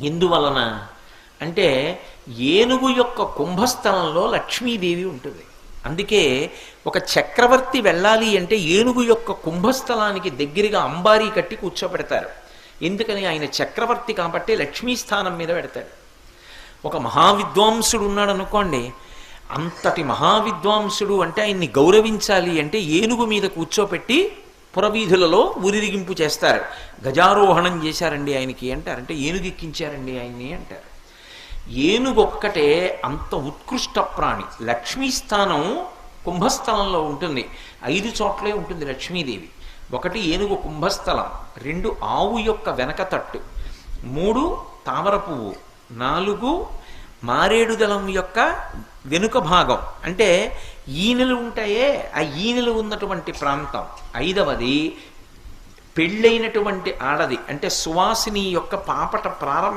ఎందువలన? అంటే ఏనుగు యొక్క కుంభస్థలంలో లక్ష్మీదేవి ఉంటుంది. అందుకే ఒక చక్రవర్తి వెళ్ళాలి అంటే ఏనుగు యొక్క కుంభస్థలానికి దగ్గరగా అంబారీ కట్టి కూర్చోబెడతారు. ఎందుకని? ఆయన చక్రవర్తి కాబట్టి లక్ష్మీ స్థానం మీద పెడతాడు. ఒక మహావిద్వాంసుడు ఉన్నాడు అనుకోండి అంతటి మహావిద్వాంసుడు అంటే ఆయన్ని గౌరవించాలి అంటే ఏనుగు మీద కూర్చోపెట్టి పురవీధులలో ఊరిరిగింపు చేస్తారు. గజారోహణం చేశారండి ఆయనకి అంటారు. అంటే ఏనుగు ఎక్కించారండి ఆయన్ని అంటారు. ఏనుగు ఒక్కటే అంత ఉత్కృష్ట ప్రాణి. లక్ష్మీ స్థానం కుంభస్థలంలో ఉంటుంది. ఐదు చోట్లే ఉంటుంది లక్ష్మీదేవి. ఒకటి ఏనుగు కుంభస్థలం రెండు ఆవు యొక్క వెనక తట్టు మూడు తామర పువ్వు నాలుగు మారేడుదలం యొక్క వెనుక భాగం. అంటే ఈనెలు ఉంటాయే ఆ ఈనెలు ఉన్నటువంటి ప్రాంతం. ఐదవది పెళ్ళైనటువంటి ఆడది అంటే సువాసిని యొక్క పాపట ప్రారంభ.